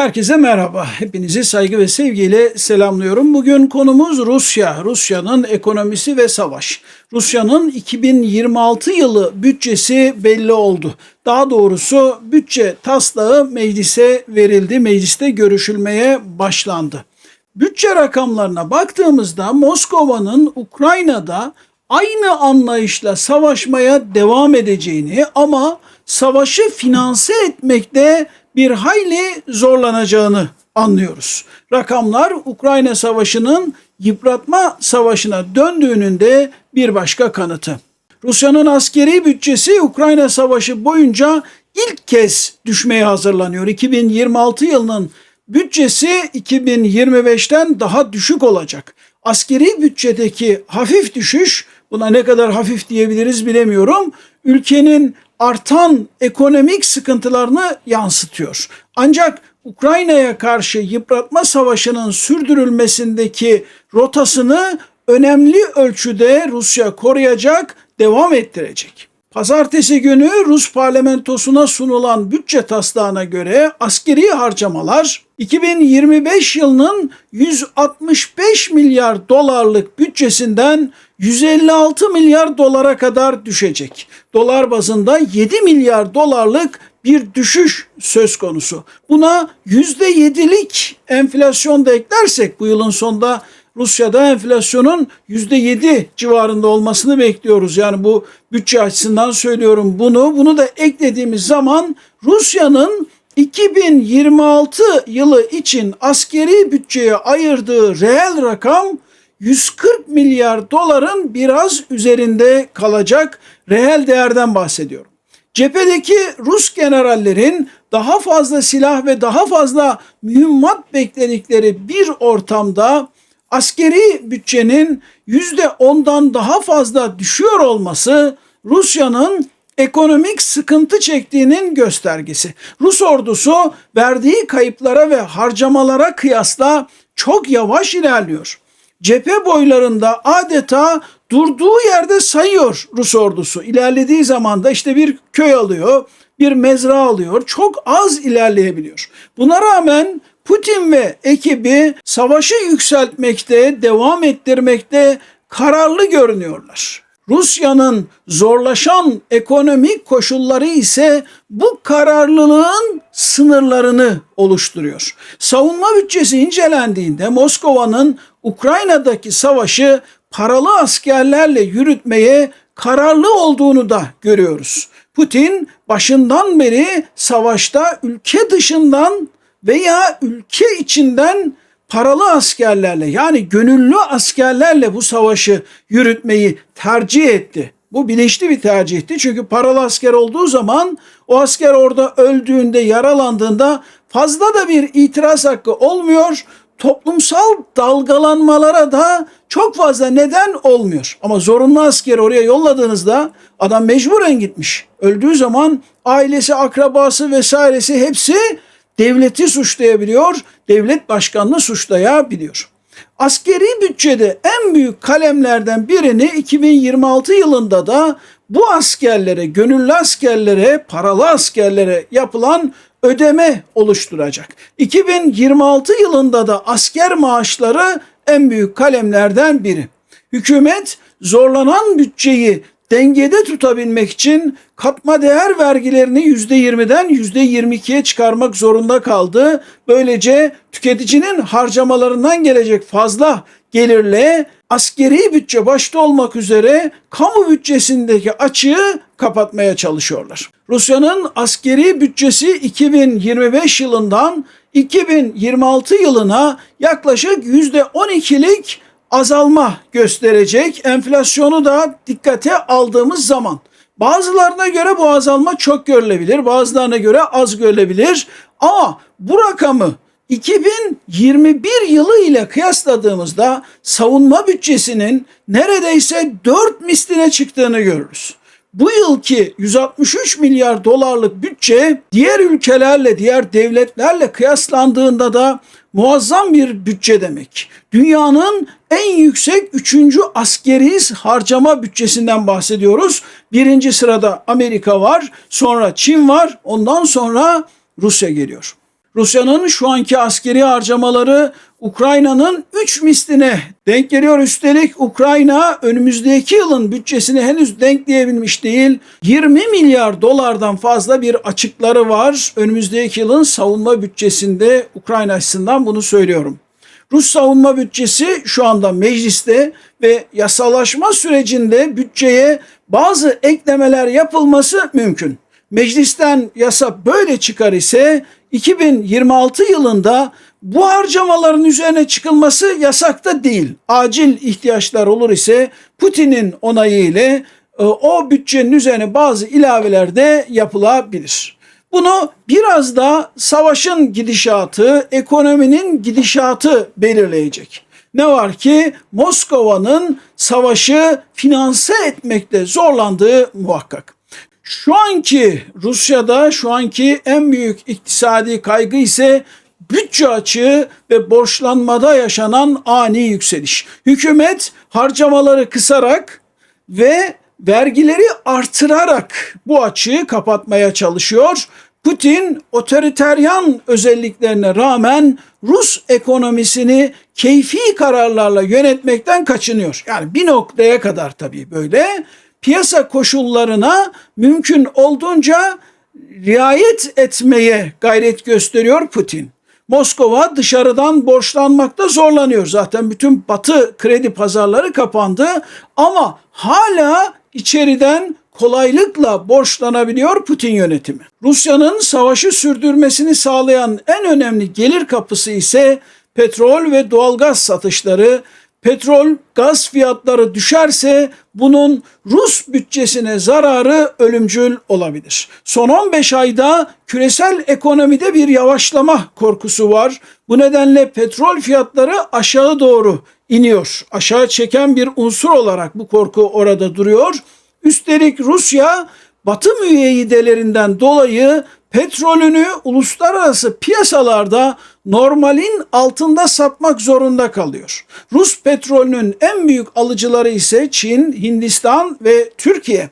Herkese merhaba. Hepinizi saygı ve sevgiyle selamlıyorum. Bugün konumuz Rusya. Rusya'nın ekonomisi ve savaş. Rusya'nın 2026 yılı bütçesi belli oldu. Daha doğrusu bütçe taslağı meclise verildi. Mecliste görüşülmeye başlandı. Bütçe rakamlarına baktığımızda Moskova'nın Ukrayna'da aynı anlayışla savaşmaya devam edeceğini ama savaşı finanse etmekte bir hayli zorlanacağını anlıyoruz. Rakamlar Ukrayna Savaşı'nın yıpratma savaşına döndüğünün de bir başka kanıtı. Rusya'nın askeri bütçesi Ukrayna Savaşı boyunca ilk kez düşmeye hazırlanıyor. 2026 yılının bütçesi 2025'ten daha düşük olacak. Askeri bütçedeki hafif düşüş, buna ne kadar hafif diyebiliriz bilemiyorum, ülkenin artan ekonomik sıkıntılarını yansıtıyor. Ancak Ukrayna'ya karşı yıpratma savaşının sürdürülmesindeki rotasını önemli ölçüde Rusya koruyacak, devam ettirecek. Pazartesi günü Rus parlamentosuna sunulan bütçe taslağına göre askeri harcamalar 2025 yılının 165 milyar dolarlık bütçesinden 156 milyar dolara kadar düşecek. Dolar bazında 7 milyar dolarlık bir düşüş söz konusu. Buna %7'lik enflasyon da eklersek bu yılın sonunda Rusya'da enflasyonun %7 civarında olmasını bekliyoruz. Yani bu bütçe açısından söylüyorum bunu. Bunu da eklediğimiz zaman Rusya'nın 2026 yılı için askeri bütçeye ayırdığı reel rakam 140 milyar doların biraz üzerinde kalacak reel değerden bahsediyorum. Cephedeki Rus generallerin daha fazla silah ve daha fazla mühimmat bekledikleri bir ortamda askeri bütçenin %10'dan daha fazla düşüyor olması Rusya'nın ekonomik sıkıntı çektiğinin göstergesi. Rus ordusu verdiği kayıplara ve harcamalara kıyasla çok yavaş ilerliyor. Cephe boylarında adeta durduğu yerde sayıyor Rus ordusu. İlerlediği zaman da işte bir köy alıyor, bir mezra alıyor. Çok az ilerleyebiliyor. Buna rağmen Putin ve ekibi savaşı yükseltmekte, devam ettirmekte kararlı görünüyorlar. Rusya'nın zorlaşan ekonomik koşulları ise bu kararlılığın sınırlarını oluşturuyor. Savunma bütçesi incelendiğinde Moskova'nın Ukrayna'daki savaşı paralı askerlerle yürütmeye kararlı olduğunu da görüyoruz. Putin başından beri savaşta ülke dışından veya ülke içinden paralı askerlerle yani gönüllü askerlerle bu savaşı yürütmeyi tercih etti. Bu bilinçli bir tercihti çünkü paralı asker olduğu zaman o asker orada öldüğünde, yaralandığında fazla da bir itiraz hakkı olmuyor. Toplumsal dalgalanmalara da çok fazla neden olmuyor. Ama zorunlu asker oraya yolladığınızda adam mecburen gitmiş. Öldüğü zaman ailesi, akrabası vesairesi hepsi devleti suçlayabiliyor, devlet başkanını suçlayabiliyor. Askeri bütçede en büyük kalemlerden birini 2026 yılında da bu askerlere, gönüllü askerlere, paralı askerlere yapılan ödeme oluşturacak. 2026 yılında da asker maaşları en büyük kalemlerden biri. Hükümet zorlanan bütçeyi dengede tutabilmek için katma değer vergilerini %20'den %22'ye çıkarmak zorunda kaldı. Böylece tüketicinin harcamalarından gelecek fazla gelirle askeri bütçe başta olmak üzere kamu bütçesindeki açığı kapatmaya çalışıyorlar. Rusya'nın askeri bütçesi 2025 yılından 2026 yılına yaklaşık %12'lik azalma gösterecek. Enflasyonu da dikkate aldığımız zaman bazılarına göre bu azalma çok görülebilir, bazılarına göre az görülebilir. Ama bu rakamı 2021 yılı ile kıyasladığımızda savunma bütçesinin neredeyse 4 misline çıktığını görürüz. Bu yılki 163 milyar dolarlık bütçe diğer ülkelerle, diğer devletlerle kıyaslandığında da muazzam bir bütçe demek. Dünyanın en yüksek üçüncü askeri harcama bütçesinden bahsediyoruz. Birinci sırada Amerika var, sonra Çin var, ondan sonra Rusya geliyor. Rusya'nın şu anki askeri harcamaları Ukrayna'nın 3 misline denk geliyor. Üstelik Ukrayna önümüzdeki yılın bütçesini henüz denkleyebilmiş değil. 20 milyar dolardan fazla bir açıkları var. Önümüzdeki yılın savunma bütçesinde Ukrayna açısından bunu söylüyorum. Rus savunma bütçesi şu anda mecliste ve yasalaşma sürecinde bütçeye bazı eklemeler yapılması mümkün. Meclisten yasa böyle çıkar ise 2026 yılında bu harcamaların üzerine çıkılması yasakta değil. Acil ihtiyaçlar olur ise Putin'in onayı ile o bütçenin üzerine bazı ilaveler de yapılabilir. Bunu biraz da savaşın gidişatı, ekonominin gidişatı belirleyecek. Ne var ki Moskova'nın savaşı finanse etmekte zorlandığı muhakkak. Şu anki Rusya'da şu anki en büyük iktisadi kaygı ise bütçe açığı ve borçlanmada yaşanan ani yükseliş. Hükümet harcamaları kısarak ve vergileri artırarak bu açığı kapatmaya çalışıyor. Putin otoriteryan özelliklerine rağmen Rus ekonomisini keyfi kararlarla yönetmekten kaçınıyor. Yani bir noktaya kadar tabii böyle piyasa koşullarına mümkün olduğunca riayet etmeye gayret gösteriyor Putin. Moskova dışarıdan borçlanmakta zorlanıyor. Zaten bütün batı kredi pazarları kapandı ama hala içeriden kolaylıkla borçlanabiliyor Putin yönetimi. Rusya'nın savaşı sürdürmesini sağlayan en önemli gelir kapısı ise petrol ve doğalgaz satışları. Petrol, gaz fiyatları düşerse bunun Rus bütçesine zararı ölümcül olabilir. Son 15 ayda küresel ekonomide bir yavaşlama korkusu var. Bu nedenle petrol fiyatları aşağı doğru iniyor. Aşağı çeken bir unsur olarak bu korku orada duruyor. Üstelik Rusya Batı müeyyidelerinden dolayı petrolünü uluslararası piyasalarda normalin altında satmak zorunda kalıyor. Rus petrolünün en büyük alıcıları ise Çin, Hindistan ve Türkiye.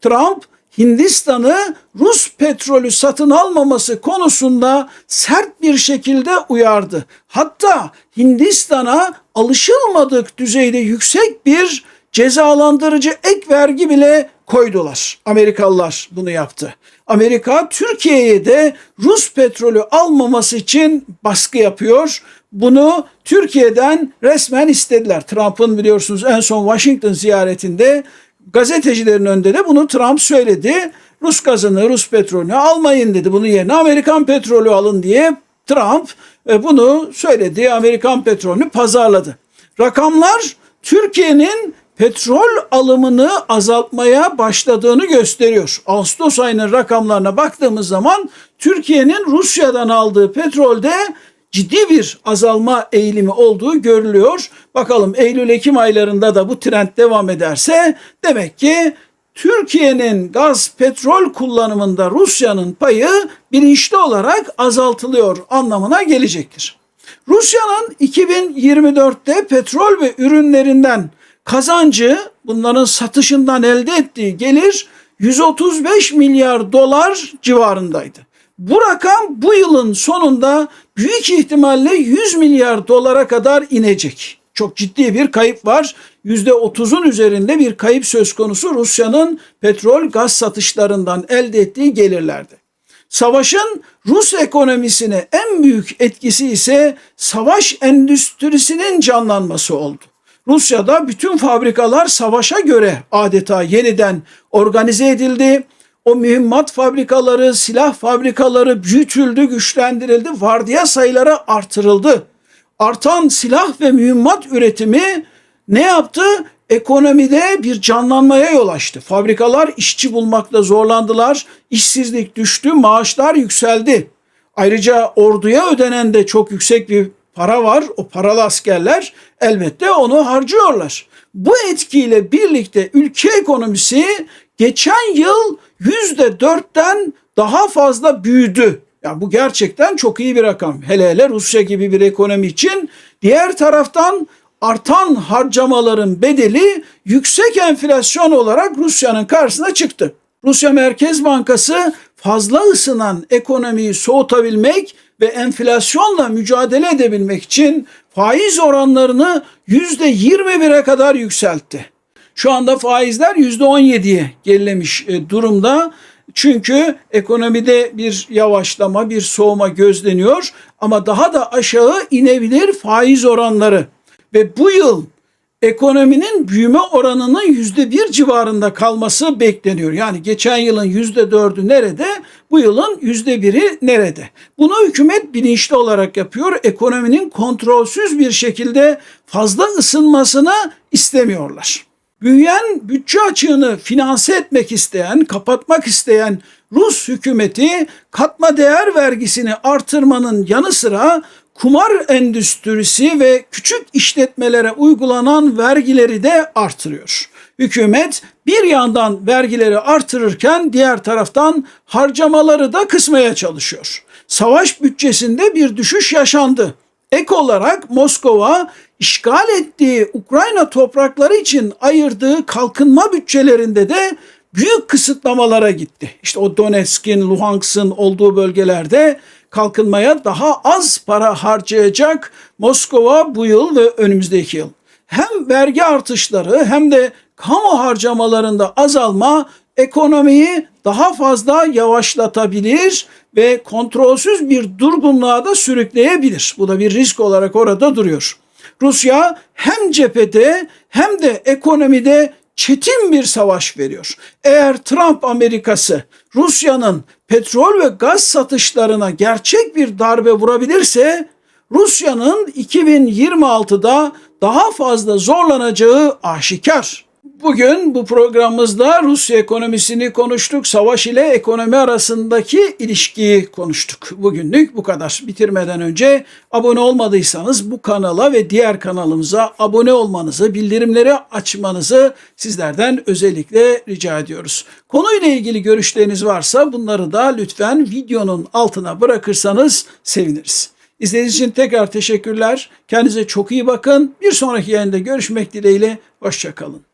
Trump Hindistan'ı Rus petrolü satın almaması konusunda sert bir şekilde uyardı. Hatta Hindistan'a alışılmadık düzeyde yüksek bir cezalandırıcı ek vergi bile koydular. Amerikalılar bunu yaptı. Amerika Türkiye'ye de Rus petrolü almaması için baskı yapıyor. Bunu Türkiye'den resmen istediler. Trump'ın biliyorsunuz en son Washington ziyaretinde gazetecilerin önünde de bunu Trump söyledi. Rus gazını, Rus petrolünü almayın dedi. Bunun yerine Amerikan petrolü alın diye Trump e, bunu söyledi. Amerikan petrolünü pazarladı. Rakamlar Türkiye'nin petrol alımını azaltmaya başladığını gösteriyor. Ağustos ayının rakamlarına baktığımız zaman Türkiye'nin Rusya'dan aldığı petrolde ciddi bir azalma eğilimi olduğu görülüyor. Bakalım Eylül-Ekim aylarında da bu trend devam ederse demek ki Türkiye'nin gaz petrol kullanımında Rusya'nın payı bilinçli olarak azaltılıyor anlamına gelecektir. Rusya'nın 2024'te petrol ve ürünlerinden kazancı bunların satışından elde ettiği gelir 135 milyar dolar civarındaydı. Bu rakam bu yılın sonunda büyük ihtimalle 100 milyar dolara kadar inecek. Çok ciddi bir kayıp var. %30'un üzerinde bir kayıp söz konusu Rusya'nın petrol gaz satışlarından elde ettiği gelirlerde. Savaşın Rus ekonomisine en büyük etkisi ise savaş endüstrisinin canlanması oldu. Rusya'da bütün fabrikalar savaşa göre adeta yeniden organize edildi. O mühimmat fabrikaları, silah fabrikaları büyütüldü, güçlendirildi, vardiya sayıları artırıldı. Artan silah ve mühimmat üretimi ne yaptı? Ekonomide bir canlanmaya yol açtı. Fabrikalar işçi bulmakta zorlandılar, işsizlik düştü, maaşlar yükseldi. Ayrıca orduya ödenen de çok yüksek bir para var. O paralı askerler elbette onu harcıyorlar. Bu etkiyle birlikte ülke ekonomisi geçen yıl yüzde dörtten daha fazla büyüdü. Yani bu gerçekten çok iyi bir rakam. Hele hele Rusya gibi bir ekonomi için. Diğer taraftan artan harcamaların bedeli yüksek enflasyon olarak Rusya'nın karşısına çıktı. Rusya Merkez Bankası fazla ısınan ekonomiyi soğutabilmek ve enflasyonla mücadele edebilmek için faiz oranlarını %21'e kadar yükseltti. Şu anda faizler %17'ye gerilemiş e, durumda. Çünkü ekonomide bir yavaşlama, bir soğuma gözleniyor ama daha da aşağı inebilir faiz oranları. Ve bu yıl ekonominin büyüme oranının yüzde bir civarında kalması bekleniyor. Yani geçen yılın yüzde dördü nerede? Bu yılın yüzde biri nerede? Bunu hükümet bilinçli olarak yapıyor. Ekonominin kontrolsüz bir şekilde fazla ısınmasını istemiyorlar. Büyüyen bütçe açığını finanse etmek isteyen, kapatmak isteyen Rus hükümeti katma değer vergisini artırmanın yanı sıra kumar endüstrisi ve küçük işletmelere uygulanan vergileri de artırıyor. Hükümet bir yandan vergileri artırırken diğer taraftan harcamaları da kısmaya çalışıyor. Savaş bütçesinde bir düşüş yaşandı. Ek olarak Moskova işgal ettiği Ukrayna toprakları için ayırdığı kalkınma bütçelerinde de büyük kısıtlamalara gitti. İşte o Donetsk'in, Luhansk'ın olduğu bölgelerde kalkınmaya daha az para harcayacak Moskova bu yıl ve önümüzdeki yıl. Hem vergi artışları hem de kamu harcamalarında azalma ekonomiyi daha fazla yavaşlatabilir ve kontrolsüz bir durgunluğa da sürükleyebilir. Bu da bir risk olarak orada duruyor. Rusya hem cephede hem de ekonomide çetin bir savaş veriyor. Eğer Trump Amerikası Rusya'nın petrol ve gaz satışlarına gerçek bir darbe vurabilirse Rusya'nın 2026'da daha fazla zorlanacağı aşikar. Bugün bu programımızda Rusya ekonomisini konuştuk. Savaş ile ekonomi arasındaki ilişkiyi konuştuk. Bugünlük bu kadar. Bitirmeden önce abone olmadıysanız bu kanala ve diğer kanalımıza abone olmanızı, bildirimleri açmanızı sizlerden özellikle rica ediyoruz. Konuyla ilgili görüşleriniz varsa bunları da lütfen videonun altına bırakırsanız seviniriz. İzlediğiniz için tekrar teşekkürler. Kendinize çok iyi bakın. Bir sonraki yayında görüşmek dileğiyle. Hoşçakalın.